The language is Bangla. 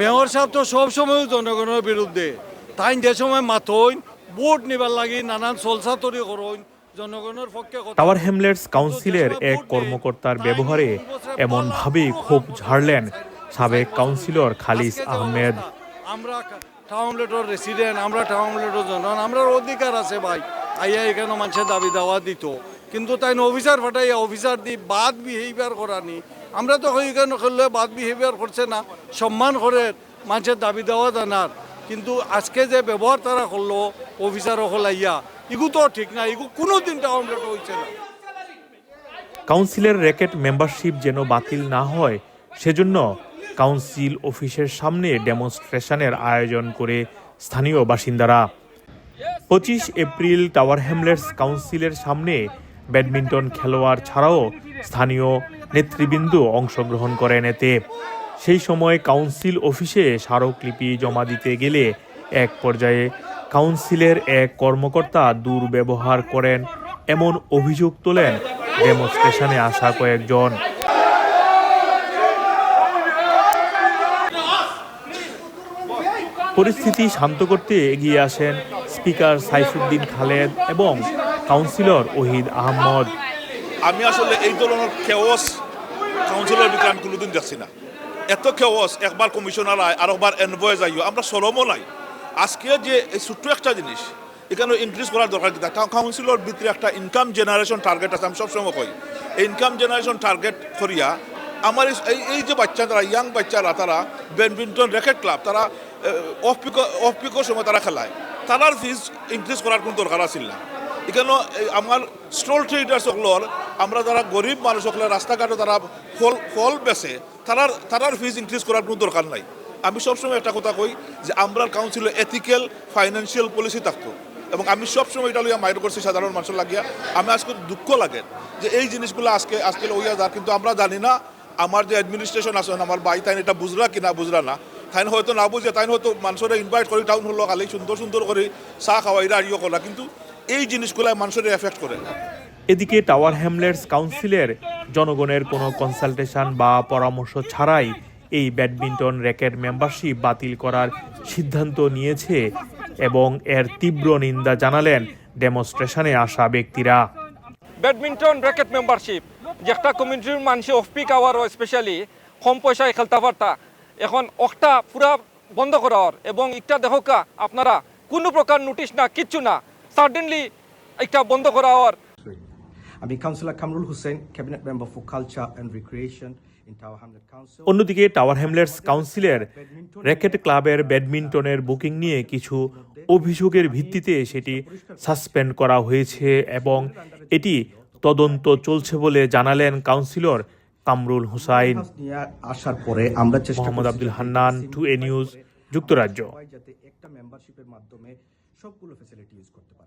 মেয়র সাহেব তো সবসময় জনগণের বিরুদ্ধে। তাই যে সময় মাথইন ভোট নিবার লাগি নানান চলসাতরি করইন জনগণের টাওয়ার হ্যামলেটস কাউন্সিলের এক কর্মকর্তার ব্যবহারে এমনভাবেই খুব ঝাড়লেন সাবেক কাউন্সিলর খালিস আহমেদ। আমরা টাউনলেটর রেসিডেন্ট আমরা টাউনলেটর জনগণ আমরা অধিকার আছে ভাই। আইয়া এখানে মানুষের দাবি দাওয়া দিত। কিন্তু তাই অফিসার ফাটাইয়া অফিসার দি বাদ বিহেভিয়ার করানি আমরা তো ওইখানে করলে বাদ বিহেভিয়ার করছে না? সম্মান করে মানুষের দাবি দেওয়া জানার। কিন্তু আজকে যে ব্যবহার তারা করল অফিসার হলাইয়া ইগু তো ঠিক না, ইগু কোনো দিন টাউনলেট হয়েছে না। কাউন্সিলের র্যাকেট মেম্বারশিপ যেন বাতিল না হয়, সেজন্য কাউন্সিল অফিসের সামনে ডেমনস্ট্রেশনের আয়োজন করে স্থানীয় বাসিন্দারা। পঁচিশ এপ্রিল টাওয়ার হ্যামলেটস কাউন্সিলের সামনে ব্যাডমিন্টন খেলোয়াড় ছাড়াও স্থানীয় নেতৃবৃন্দ অংশগ্রহণ করেন এতে। সেই সময় কাউন্সিল অফিসে স্মারকলিপি জমা দিতে গেলে এক পর্যায়ে কাউন্সিলের এক কর্মকর্তা দুর্ব্যবহার করেন, এমন অভিযোগ তোলেন ডেমনস্ট্রেশনে আসা কয়েকজন। পরিস্থিতি শান্ত করতে এগিয়ে আসেন স্পিকার সাইফুদ্দিন খালেদ এবং কাউন্সিলর ওহিদ আহমদ। আমি আসলে এই ধরনের খেওয়াস কাউন্সিলর ভিতরে আমি কোনোদিন দেখছি না। এত খেওয়াস একবার কমিশনার আয় আর একবার এনভয়েস আইও আমরা সরমও নাই। আজকে যে এই ছোট্ট একটা জিনিস, এখানে ইনক্রিজ করার দরকার কি কাউন্সিলর ভিতরে একটা ইনকাম জেনারেশন টার্গেট আছে, আমি সবসময় কই। এই ইনকাম জেনারেশন টার্গেট করিয়া, আমার এই- এই যে বাচ্চা তারা ইয়াং বাচ্চারা, তারা ব্যাডমিন্টন র্যাকেট ক্লাব তারা অফ পিক অফ পিকর সময় তারা খেলায়। তারার ফিজ ইনক্রিজ করার কোনো দরকার আছিল না। এখানে আমার স্টল ট্রেডার্স সকলের আমরা যারা গরিব মানুষ সকলের রাস্তাঘাটে তারা ফল ফল বেচে, তারার তারার ফিজ ইনক্রিজ করার কোনো দরকার নাই। আমি সবসময় একটা কথা কই যে আমরা কাউন্সিলে এথিক্যাল ফাইন্যান্সিয়াল পলিসি থাকতো। এবং আমি সবসময় এটা লইয়া মাইর করছি সাধারণ মানুষের লাগিয়া। আমি আজকে দুঃখ লাগে যে এই জিনিসগুলো আজকে আজকে ওইয়া যা, কিন্তু আমরা জানি না আমার যে অ্যাডমিনিস্ট্রেশন আছে, আমার বাই তাই এটা বুঝরা কিনা বুঝরা না। তাই হয়তো না বুঝে তাই হয়তো মানুষের ইনভাইট করি টাউন হলো খালি সুন্দর সুন্দর করে চা খাওয়াইরা ইয়ে করা কিন্তু এই জিনিসগুলো মানুষের এফেক্ট করে। এদিকে টাওয়ার হ্যামলেটস কাউন্সিলের জনগণের কোনো কনসালটেশন বা পরামর্শ ছাড়াই এই ব্যাডমিন্টন র্যাকেট মেম্বারশিপ বাতিল করার সিদ্ধান্ত নিয়েছে এবং এর তীব্র নিন্দা জানালেন ডেমনস্ট্রেশনে আসা ব্যক্তিরা। ব্যাডমিন্টন র্যাকেট মেম্বারশিপ যে একটা কমিউনিটির মানুষ অফ পিক আওয়ার স্পেশালি কম পয়সায় খেলতে পারতা। এখন অকটা পুরা বন্ধ করার এবং একটা দেখা আপনারা কোনো প্রকার নোটিশ না কিচ্ছু না। সাডেনলি একটা বন্ধ করা হওয়ার। আমি councillor Kamrul Hossain cabinet member for culture and recreation Tower Hamlet অন্যদিকে টাওয়ার হ্যামলেটস কাউন্সিলের র্যাকেট ক্লাবের ব্যাডমিন্টনের বুকিং নিয়ে কিছু অভিযোগের ভিত্তিতে সেটি সাসপেন্ড করা হয়েছে এবং এটি তদন্ত চলছে বলে জানালেন কাউন্সিলর কামরুল হুসাইন। আসার পরে আমরা চেষ্টা Mohammad Abdul Hannan, vaccine 2A news, যুক্তরাজ্য।